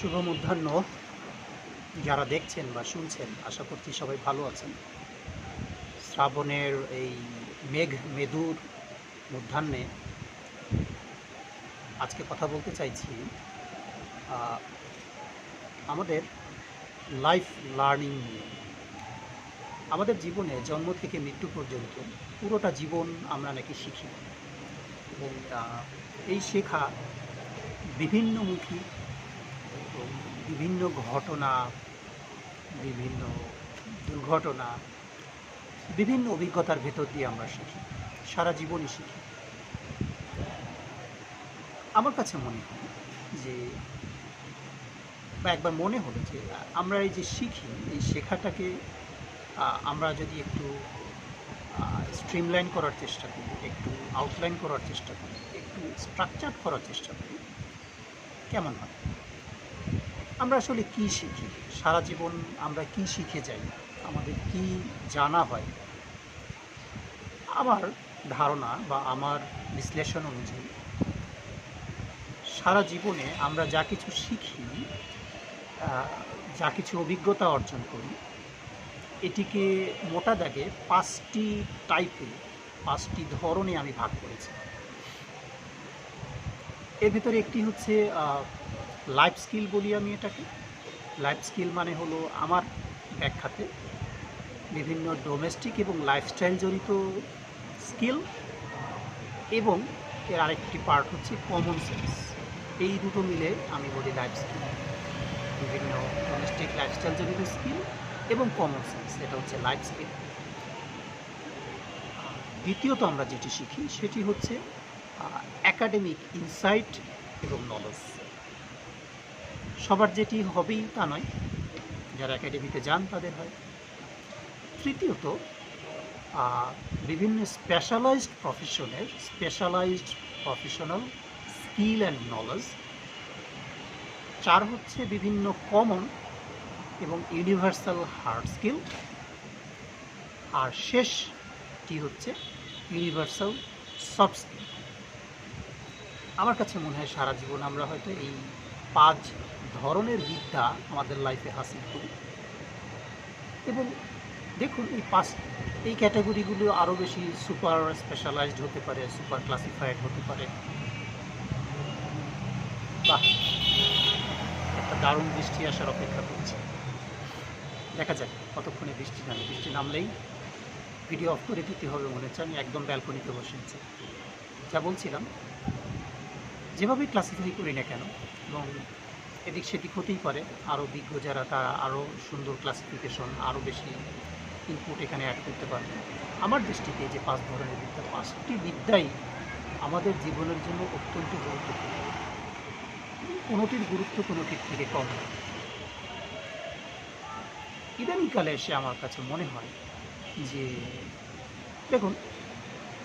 শুভ মধ্যাহ্ন। যারা দেখছেন বা শুনছেন, আশা করছি সবাই ভালো আছেন। শ্রাবণের এই মেঘ মেদুর মধ্যাহ্নে আজকে কথা বলতে চাইছি আমাদের লাইফ লার্নিং নিয়ে। আমাদের জীবনে জন্ম থেকে মৃত্যু পর্যন্ত পুরোটা জীবন আমরা নাকি শিখি। এবং এই শেখা বিভিন্নমুখী বিভিন্ন ঘটনা, বিভিন্ন দুর্ঘটনা, বিভিন্ন অভিজ্ঞতার ভেতর দিয়ে আমরা শিখি, সারা জীবনই শিখি। আমার কাছে মনে হয় যে, বা একবার মনে হলো যে, আমরা এই যে শিখি, এই শেখাটাকে আমরা যদি একটু স্ট্রিমলাইন করার চেষ্টা করি, একটু আউটলাইন করার চেষ্টা করি, একটু স্ট্রাকচার করার চেষ্টা করি, কেমন হয়? আমরা আসলে কি শিখি? সারা জীবন আমরা কি শিখে যাই? আমাদের কি জানা হয়? আমার ধারণা বা আমার বিশ্লেষণ অনুযায়ী, সারা জীবনে আমরা যা কিছু শিখি যা কিছু অভিজ্ঞতা অর্জন করি, এটিকে মোটা দাগে পাঁচটি টাইপে, পাঁচটি ধরনে আমি ভাগ করেছি। এর ভিতরে একটি হচ্ছে লাইফ স্কিল বলি আমি এটাকে। লাইফ স্কিল মানে হলো আমার ব্যাখ্যাতে বিভিন্ন ডোমেস্টিক এবং লাইফস্টাইল জড়িত স্কিল এবং এর আরেকটি পার্ট হচ্ছে কমন সেন্স। এই দুটো মিলে আমি বলি লাইফ স্কিল। বিভিন্ন ডোমেস্টিক লাইফস্টাইল জড়িত স্কিল এবং কমন সেন্স, এটা হচ্ছে লাইফ স্কিল। দ্বিতীয়ত আমরা যেটি শিখি সেটি হচ্ছে একাডেমিক ইনসাইট এবং নলেজ সবার যেটি হবেই তা নয়, যারা একাডেমিতে যান তাদের হয়। তৃতীয়ত বিভিন্ন specialised প্রফেশনের specialised professional skill and knowledge চার হচ্ছে বিভিন্ন কমন এবং ইউনিভার্সাল হার্ড স্কিল আর শেষটি হচ্ছে ইউনিভার্সাল সফট স্কিল আমার কাছে মনে হয় সারা জীবন আমরা হয়তো এই পাঁচ ধরনের বিদ্যা আমাদের লাইফে হাসিল করি। এবং দেখুন, এই পাঁচ এই ক্যাটাগরিগুলো আরও বেশি সুপার স্পেশালাইজড হতে পারে সুপার ক্লাসিফাইড হতে পারে। বাহ! একটা দারুণ বৃষ্টি আসার অপেক্ষা করছি। দেখা যাক, কতক্ষণে বৃষ্টি নামে। বৃষ্টি নামলেই ভিডিও অফ করে দিতে হবে মনে হচ্ছে। আমি একদম ব্যালকনিতে বসে আছি যা বলছিলাম, যেভাবেই ক্লাসিফাই করি না কেন, এবং এদিক সেদিক হতেই পারে। আরও বিজ্ঞ যারা, তারা আরও সুন্দর ক্লাসিফিকেশন আরও বেশি ইনপুট এখানে অ্যাড করতে পারবে। আমার দৃষ্টিতে যে পাঁচ ধরনের বিদ্যা, পাঁচটি বিদ্যাই আমাদের জীবনের জন্য অত্যন্ত গুরুত্বপূর্ণ। কোনোটির গুরুত্ব কোনোটির থেকে কম নয় ইদানিংকালে এসে আমার কাছে মনে হয় যে, দেখুন,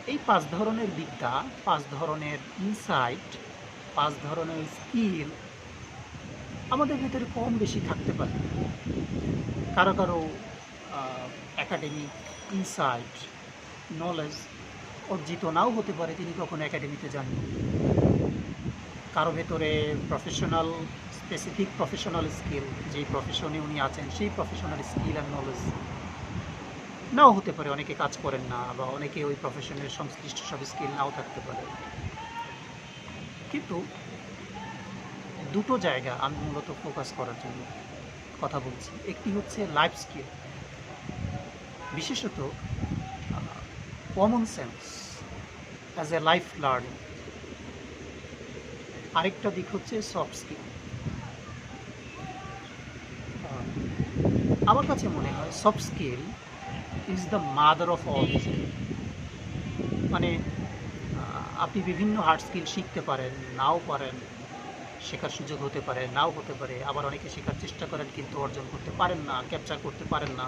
এই পাঁচ ধরনের বিদ্যা, পাঁচ ধরনের ইনসাইট পাঁচ ধরনের স্কিল আমাদের ভিতরে কম বেশি থাকতে পারে। কারও কারও একাডেমিক ইনসাইট নলেজ অর্জিত নাও হতে পারে, তিনি কখনো একাডেমিতে যাননি। কারও ভেতরে প্রফেশনাল স্পেসিফিক প্রফেশনাল স্কিল যেই প্রফেশনে উনি আছেন, সেই প্রফেশনাল স্কিল অ্যান্ড নলেজ নাও হতে পারে, অনেকে কাজ করেন না, বা অনেকে ওই প্রফেশনের সংশ্লিষ্ট সব স্কিল নাও থাকতে পারে। কিন্তু দুটো জায়গা আমি মূলত ফোকাস করার জন্য কথা বলছি। একটি হচ্ছে লাইফ স্কিল বিশেষত common sense as a life learning আরেকটা দিক হচ্ছে সফট স্কিল আমার কাছে মনে হয় soft skill is the mother of all skill মানে আপনি বিভিন্ন হার্ড স্কিল শিখতে পারেন, নাও পারেন শেখার সুযোগ হতে পারে, নাও হতে পারে, আবার অনেকে শেখার চেষ্টা করেন কিন্তু অর্জন করতে পারেন না ক্যাপচার করতে পারেন না।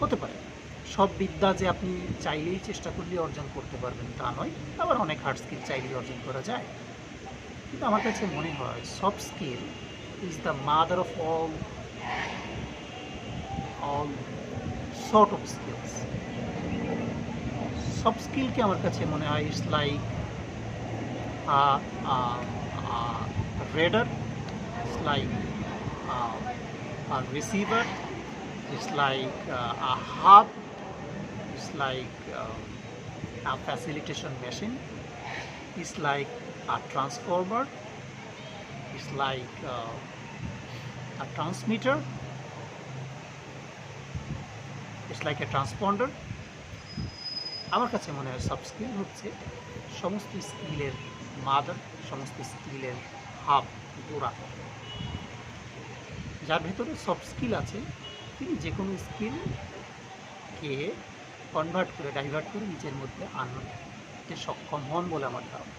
হতে পারে। সব বিদ্যা যে আপনি চাইলেই চেষ্টা করলে অর্জন করতে পারবেন, তা নয়। আবার অনেক হার্ড স্কিল চাইলেই অর্জন করা যায়। কিন্তু আমার কাছে মনে হয় soft skill is the mother of all all sort of skills soft স্কিলকে আমার কাছে মনে হয়? It's like radar like uh, a receiver, it's like uh, a hub, it's like uh, a facilitation machine, it's like a transformer, it's like uh, a transmitter, it's like a transponder. আমার কাছে মনে হয় সব skill হচ্ছে সমস্ত স্কিলের mother, সমস্ত স্কিলের হাব, গোড়া। যার ভেতরে সব স্কিল আছে, তিনি যে কোনো স্কিলকে কনভার্ট করে ডাইভার্ট করে নিজের মধ্যে আনতে সক্ষম হন বলে আমার ধারণা।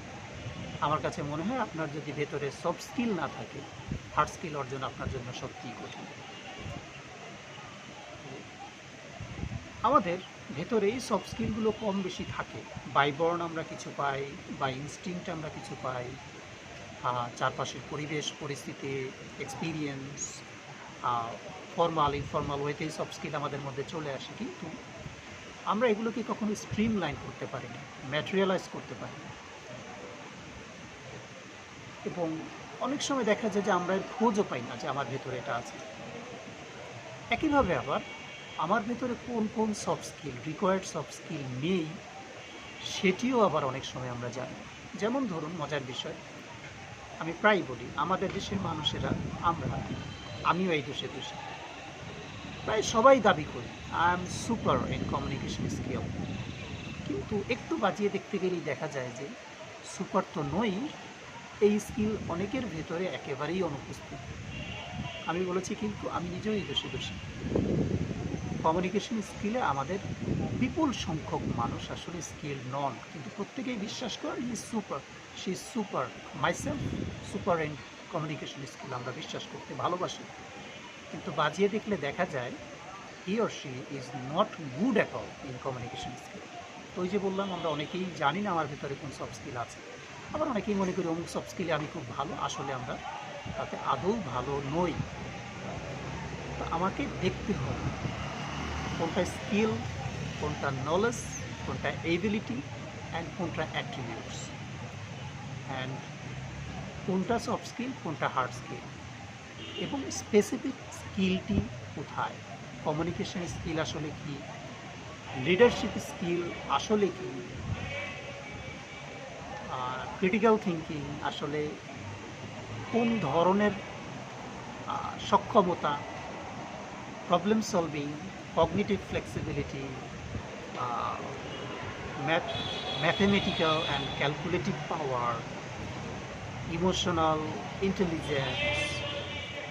আমার কাছে মনে হয় আপনার যদি ভেতরে সব স্কিল না থাকে হার্ড স্কিল অর্জন আপনার জন্য সত্যিই কঠিন। আমাদের ভেতরে এই সব স্কিলগুলো কম বেশি থাকে বাইবর্ন আমরা কিছু পাই বা ইনস্টিংক্ট আমরা কিছু পাই চারপাশের পরিবেশ, পরিস্থিতি এক্সপিরিয়েন্স ফর্মাল ইনফর্মাল ওয়েতেই সব স্কিল আমাদের মধ্যে চলে আসে। কিন্তু আমরা এগুলোকে কখনো স্ট্রিম লাইন করতে পারি না ম্যাটেরিয়ালাইজ করতে পারি না এবং অনেক সময় দেখা যায় যে আমরা এর খোঁজও পাই না যে আমার ভেতরে এটা আছে। একইভাবে আবার আমার ভেতরে কোন কোন soft skill required soft skill নেই, সেটিও আবার অনেক সময় আমরা জানি। যেমন ধরুন, মজার বিষয়, আমি প্রায় বলি, আমাদের দেশের মানুষেরা, আমরা, আমিও এই দেশে দোষী প্রায় সবাই দাবি করি I am super in communication skill কিন্তু একটু বাজিয়ে দেখতে গেলেই দেখা যায় যে সুপার তো নই, এই স্কিল অনেকের ভেতরে একেবারেই অনুপস্থিত। আমি বলেছি, কিন্তু আমি নিজেও এই দোষী দোষী কমিউনিকেশন স্কিলে আমাদের বিপুল সংখ্যক মানুষ আসলে স্কিল নন কিন্তু প্রত্যেকেই বিশ্বাস করেন he super she super myself super in communication skill আমরা বিশ্বাস করতে ভালোবাসি। কিন্তু বাজিয়ে দেখলে দেখা যায় he or she is not good at all in communication skill তো ওই যে বললাম, আমরা অনেকেই জানি না আমার ভিতরে কোন সব স্কিল আছে। আবার অনেকেই মনে করি অমুক সব স্কিলে আমি খুব ভালো, আসলে আমরা তাতে আদৌ ভালো নই। তো আমাকে দেখতে হবে। কোনটা স্কিল কোনটা নলেজ কোনটা এবিলিটি অ্যান্ড কোনটা অ্যাট্রিবিউটস অ্যান্ড কোনটা সফট স্কিল কোনটা হার্ড স্কিল এবং স্পেসিফিক স্কিলটি কোথায়? কমিউনিকেশন স্কিল আসলে কি? লিডারশিপ স্কিল আসলে কি? ক্রিটিক্যাল থিঙ্কিং আসলে কোন ধরনের সক্ষমতা problem solving cognitive flexibility math mathematical and calculative power emotional intelligence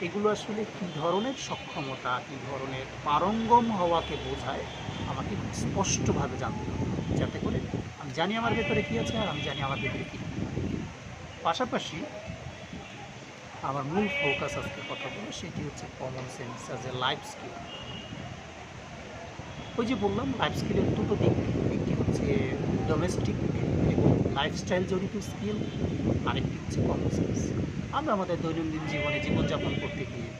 এগুলো আসলে কী ধরনের সক্ষমতা, কী ধরনের পারঙ্গম হওয়াকে বোঝায়, আমাকে স্পষ্টভাবে জানতে হবে। যাতে করে আমি জানি আমার ভেতরে কী আছে আর আমি জানি আমার ভেতরে কী পাশাপাশি আমার মূল ফোকাস আজকে কথা বলব, সেটি হচ্ছে common sense as a life skill ওই যে বললাম লাইফ স্কিলের দুটো দিক। একটি হচ্ছে ডোমেস্টিক এবং লাইফস্টাইল জড়িত স্কিল আরেকটি হচ্ছে সেন্স আমরা আমাদের দৈনন্দিন জীবনে জীবনযাপন করতে গিয়ে,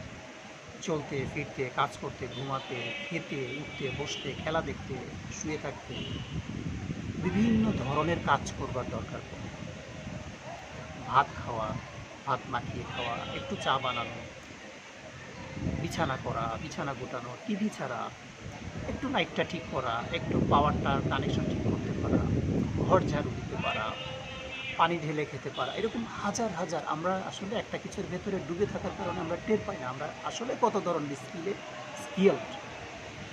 চলতে, ফিরতে, কাজ করতে, ঘুমাতে, খেতে, উঠতে, বসতে, খেলা দেখতে, শুয়ে থাকতে, বিভিন্ন ধরনের কাজ করবার দরকার। পড়ে ভাত খাওয়া, ভাত মাখিয়ে খাওয়া, একটু চা বানানো, বিছানা করা, বিছানা গোটানো, টিভি ছাড়া একটু লাইটটা ঠিক করা, একটু পাওয়ারটার কানেকশন ঠিক করতে পারা, ঘর ঝাড়ু দিতে পারা, পানি ঢেলে খেতে পারা, এরকম হাজার হাজার। আমরা আসলে একটা কিছুর ভেতরে ডুবে থাকার কারণে আমরা টের পাই না। আমরা আসলে কত ধরনের স্কিলে স্কিল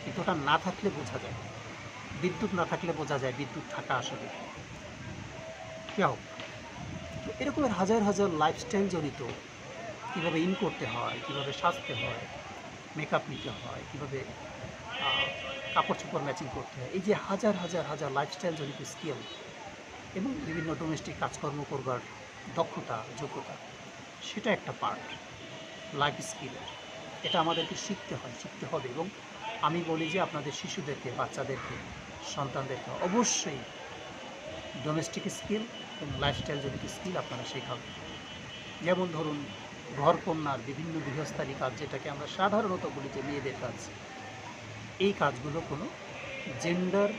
কিন্তু ওটা না থাকলে বোঝা যায়। বিদ্যুৎ না থাকলে বোঝা যায় বিদ্যুৎ থাকা আসলে। কি। কি তো এরকমের হাজার হাজার লাইফস্টাইল জড়িত। কীভাবে ইন করতে হয়, কীভাবে সাজতে হয় মেকআপ নিতে হয়, কীভাবে কাপড় চোপড় ম্যাচিং করতে হয়। এই যে হাজার হাজার হাজার লাইফস্টাইল জড়িত স্কিল এবং বিভিন্ন ডোমেস্টিক কাজকর্ম করবার দক্ষতা, যোগ্যতা, সেটা একটা পার্ট লাইফ স্কিলের এটা আমাদেরকে শিখতে হয়, শিখতে হবে এবং আমি বলি যে আপনাদের শিশুদেরকে, বাচ্চাদেরকে, সন্তানদেরকে অবশ্যই ডোমেস্টিক স্কিল এবং লাইফস্টাইল জনিত স্কিল আপনারা শেখাবেন যেমন ধরুন, ঘরকন্যার বিভিন্ন গৃহস্থালী কাজ, যেটাকে আমরা সাধারণত বলি যে মেয়েদের কাজ। এই কাজগুলো কোনো জেন্ডার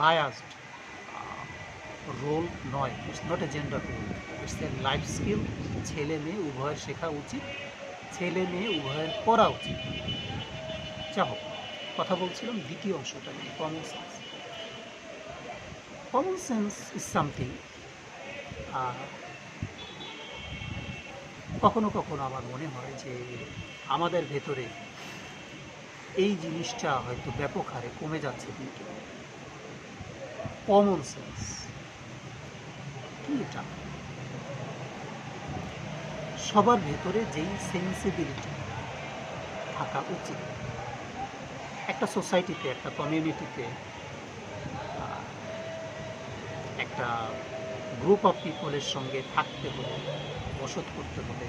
বায়াসড রোল নয়। It's not a gender role it's a life skill ছেলে মেয়ে উভয়ের শেখা উচিত। ছেলে মেয়ে উভয়ের করা উচিত। যা হোক, কথা বলছিলাম দ্বিতীয় অংশটা নিয়ে common sense common sense is something কখনো কখনো আমার মনে হয় যে আমাদের ভেতরে এই জিনিসটা হয়তো ব্যাপক হারে কমে যাচ্ছে কিন্তু। কমন সেন্স কি এটা? সবার ভেতরে যেই সেন্সিবিলিটি থাকা উচিত। একটা সোসাইটিতে একটা কমিউনিটিতে একটা গ্রুপ অফ পিপলের সঙ্গে থাকতে হলে, বসত করতে হলে,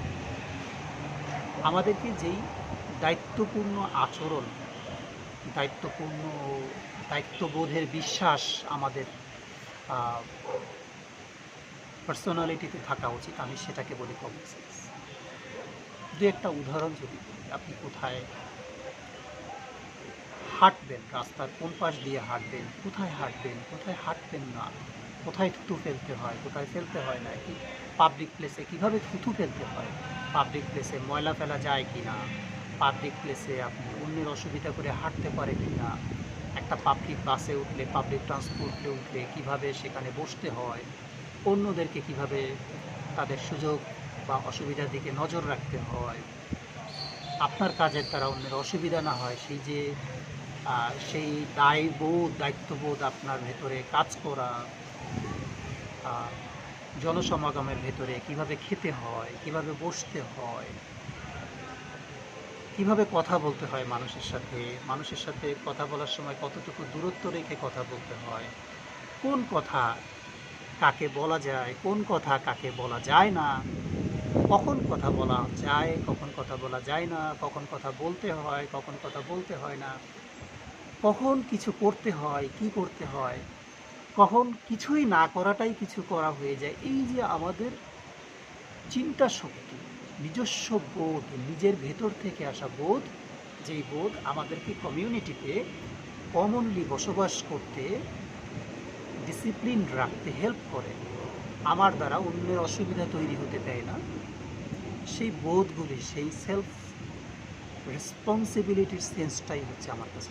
আমাদেরকে যেই দায়িত্বপূর্ণ আচরণ, দায়িত্বপূর্ণ দায়িত্ববোধের বিশ্বাস আমাদের পার্সোনালিটিতে থাকা উচিত, আমি সেটাকে বলি কমন সেন্স দু একটা উদাহরণ যদি আপনি কোথায় হাঁটবেন, রাস্তার কোন পাশ দিয়ে হাঁটবেন, কোথায় হাঁটবেন কোথায় হাঁটবেন না, কোথায় থুতু ফেলতে হয়, কোথায় ফেলতে হয় না, কি পাবলিক প্লেসে কীভাবে থুতু ফেলতে হয় পাবলিক প্লেসে ময়লা ফেলা যায় কি না পাবলিক প্লেসে আপনি, অন্যের অসুবিধা করে হাঁটতে পারে কি না একটা পাবলিক বাসে উঠলে পাবলিক ট্রান্সপোর্টে উঠলে কীভাবে সেখানে বসতে হয়, অন্যদেরকে কীভাবে তাদের সুযোগ বা অসুবিধার দিকে নজর রাখতে হয়, আপনার কাজের দ্বারা অন্যের অসুবিধা না হয়, সেই যে সেই দায়বোধ, দায়িত্ববোধ আপনার ভেতরে কাজ করা জনসমাগমের ভেতরে কীভাবে খেতে হয়, কীভাবে বসতে হয় কীভাবে কথা বলতে হয় মানুষের সাথে? মানুষের সাথে কথা বলার সময় কতটুকু দূরত্ব রেখে কথা বলতে হয়? কোন কথা কাকে বলা যায়? কোন কথা কাকে বলা যায় না? কখন কথা বলা যায়, কখন কথা বলা যায় না? কখন কথা বলতে হয়, কখন কথা বলতে হয় না? কখন কিছু করতে হয়, কি করতে হয়? কখন কিছুই না করাটাই কিছু করা হয়ে যায়? এই যে আমাদের চিন্তা শক্তি। নিজস্ব বোধ, নিজের ভেতর থেকে আসা বোধ, যেই বোধ আমাদেরকে কমিউনিটিতে কমনলি বসবাস করতে ডিসিপ্লিন রাখতে হেল্প করে, আমার দ্বারা অন্যের অসুবিধা তৈরি হতে দেয় না। সেই বোধগুলি, সেই সেলফ রেসপন্সিবিলিটির সেন্সটাই হচ্ছে আমার কাছে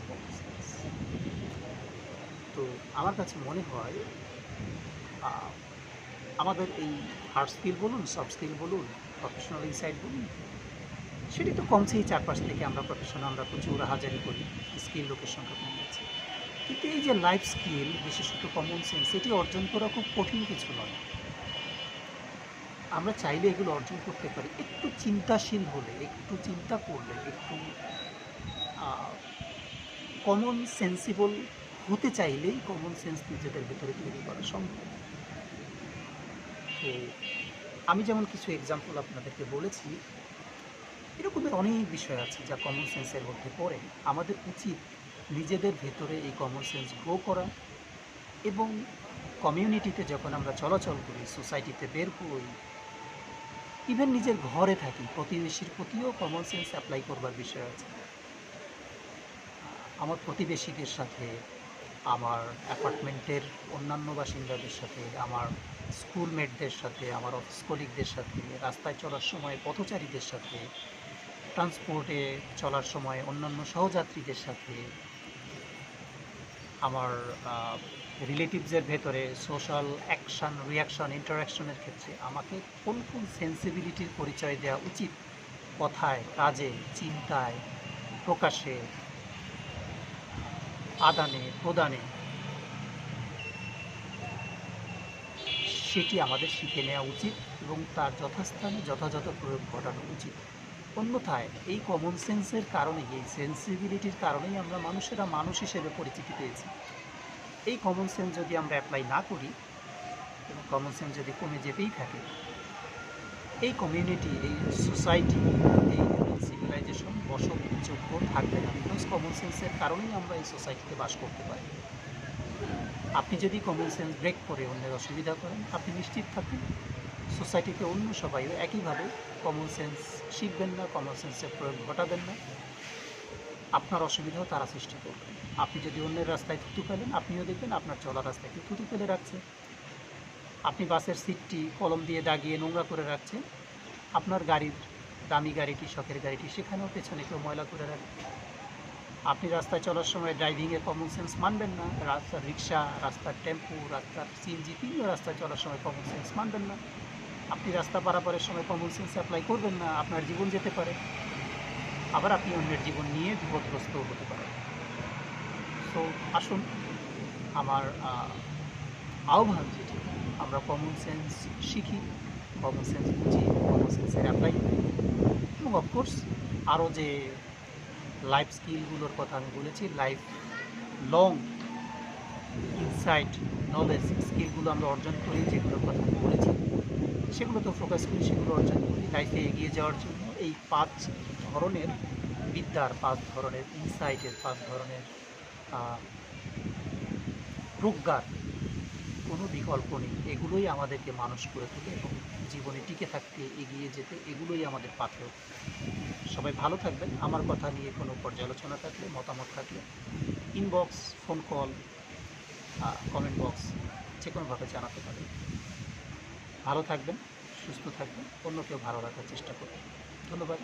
তো আমার কাছে মনে হয় আমাদের এই হার্ড স্কিল বলুন সফট স্কিল বলুন প্রফেশনাল ইনসাইট বলি? সেটি তো কমছেই চারপাশ থেকে আমরা প্রফেশনাল আমরা প্রচুর হাজারি করি স্কিল লোকের সংখ্যা কমে গেছে কিন্তু এই যে লাইফ স্কিল বিশেষত কমন সেন্স এটি অর্জন করা খুব কঠিন কিছু নয়। আমরা চাইলে এগুলো অর্জন করতে পারি। একটু চিন্তাশীল হলে, একটু চিন্তা করলে, একটু কমন সেন্সিবল হতে চাইলেই কমন সেন্স নিজেদের ভেতরে তৈরি করা সম্ভব। তো আমি যেমন কিছু এক্সাম্পল আপনাদেরকে বলেছি, এরকমের অনেক বিষয় আছে যা কমন সেন্সের মধ্যে পড়ে। আমাদের উচিত নিজেদের ভেতরে এই কমন সেন্স গ্রো করা এবং কমিউনিটিতে যখন আমরা চলাচল করি সোসাইটিতে বের হই ইভেন নিজের ঘরে থাকি, প্রতিবেশীর প্রতিও কমন সেন্স অ্যাপ্লাই করবার বিষয় আছে। আমার প্রতিবেশীদের সাথে, আমার অ্যাপার্টমেন্টের অন্যান্য বাসিন্দাদের সাথে, আমার স্কুলমেটদের সাথে, আমার অফিস কলিগদের সাথে, রাস্তায় চলার সময়, পথচারীদের সাথে ট্রান্সপোর্টে চলার সময়, অন্যান্য সহযাত্রীদের সাথে, আমার রিলেটিভসের ভেতরে সোশ্যাল অ্যাকশন রিয়াকশন ইন্টারাকশনের ক্ষেত্রে আমাকে কোন কোন সেন্সিবিলিটির পরিচয় দেওয়া উচিত? কথায়, কাজে, চিন্তায়, প্রকাশে, আদানে, প্রদানে সেটি আমাদের শিখে নেওয়া উচিত এবং তার যথাস্থানে, যথাযথ প্রয়োগ ঘটানো উচিত। অন্যথায় এই কমন সেন্সের কারণেই, এই সেন্সিবিলিটির কারণেই আমরা মানুষেরা মানুষ হিসেবে পরিচিতি পেয়েছি। এই কমন সেন্স যদি আমরা অ্যাপ্লাই না করি, এবং কমন সেন্স যদি কমে যেতেই থাকে, এই কমিউনিটি এই সোসাইটি এই সিভিলাইজেশন বসতযোগ্য থাকবে না। বিকজ কমন সেন্সের কারণেই আমরা এই সোসাইটিতে বাস করতে পারি। আপনি যদি কমন সেন্স ব্রেক করে অন্যের অসুবিধা করেন, আপনি নিশ্চিত থাকুন সোসাইটিতে অন্য সবাইও একইভাবে কমন সেন্স শিখবেন না কমন সেন্সের প্রয়োগ ঘটাবেন না। আপনার অসুবিধাও তারা সৃষ্টি করবে। আপনি যদি অন্যের রাস্তায় থুতু ফেলেন, আপনিও দেখবেন আপনার চলা রাস্তায় থুতু ফেলে রাখছে। আপনি বাসের সিটটি কলম দিয়ে দাগিয়ে নোংরা করে রাখছেন। আপনার গাড়ির দামি গাড়িটি, শখের গাড়িটি সেখানেও পেছনে কেউ ময়লা করে রাখে। আপনি রাস্তায় চলার সময় ড্রাইভিংয়ে কমন সেন্স মানবেন না রাস্তার রিক্সা রাস্তার টেম্পু রাস্তার সিএনজি তিনিও রাস্তায় চলার সময় কমন সেন্স মানবেন না। আপনি রাস্তা পারাপারের সময় কমন সেন্স অ্যাপ্লাই করবেন না আপনার জীবন যেতে পারে। আবার আপনি অন্যের জীবন নিয়ে বিপদগ্রস্ত হতে পারেন। সো আসুন আমার আহ, আহ্বান যেটি আমরা কমন সেন্স শিখি কমন সেন্স বুঝি কমন সেন্সের অ্যাপ্লাই এবং অফকোর্স আরও যে লাইফ স্কিলগুলোর কথা আমি বলেছি লাইফ লং ইনসাইট নলেজ স্কিলগুলো আমরা অর্জন করি, যেগুলোর কথা আমি বলেছি, সেগুলো তো ফোকাস করি, সেগুলো অর্জন করি লাইফে এগিয়ে যাওয়ার জন্য এই পাঁচ ধরনের বিদ্যার, পাঁচ ধরনের ইনসাইটের পাঁচ ধরনের প্রজ্ঞার কোনো বিকল্প নেই। এগুলোই আমাদেরকে মানুষ করে তোলে এবং জীবনে টিকে থাকতে, এগিয়ে যেতে, এগুলোই আমাদের পাথেয় সবাই ভালো থাকবেন। আমার কথা নিয়ে কোনো পর্যালোচনা থাকলে, মতামত থাকলে inbox phone call comment box যে কোনোভাবে জানাতে পারেন। ভালো থাকবেন, সুস্থ থাকবেন অন্য কেউ ভালো রাখার চেষ্টা করবেন। ধন্যবাদ।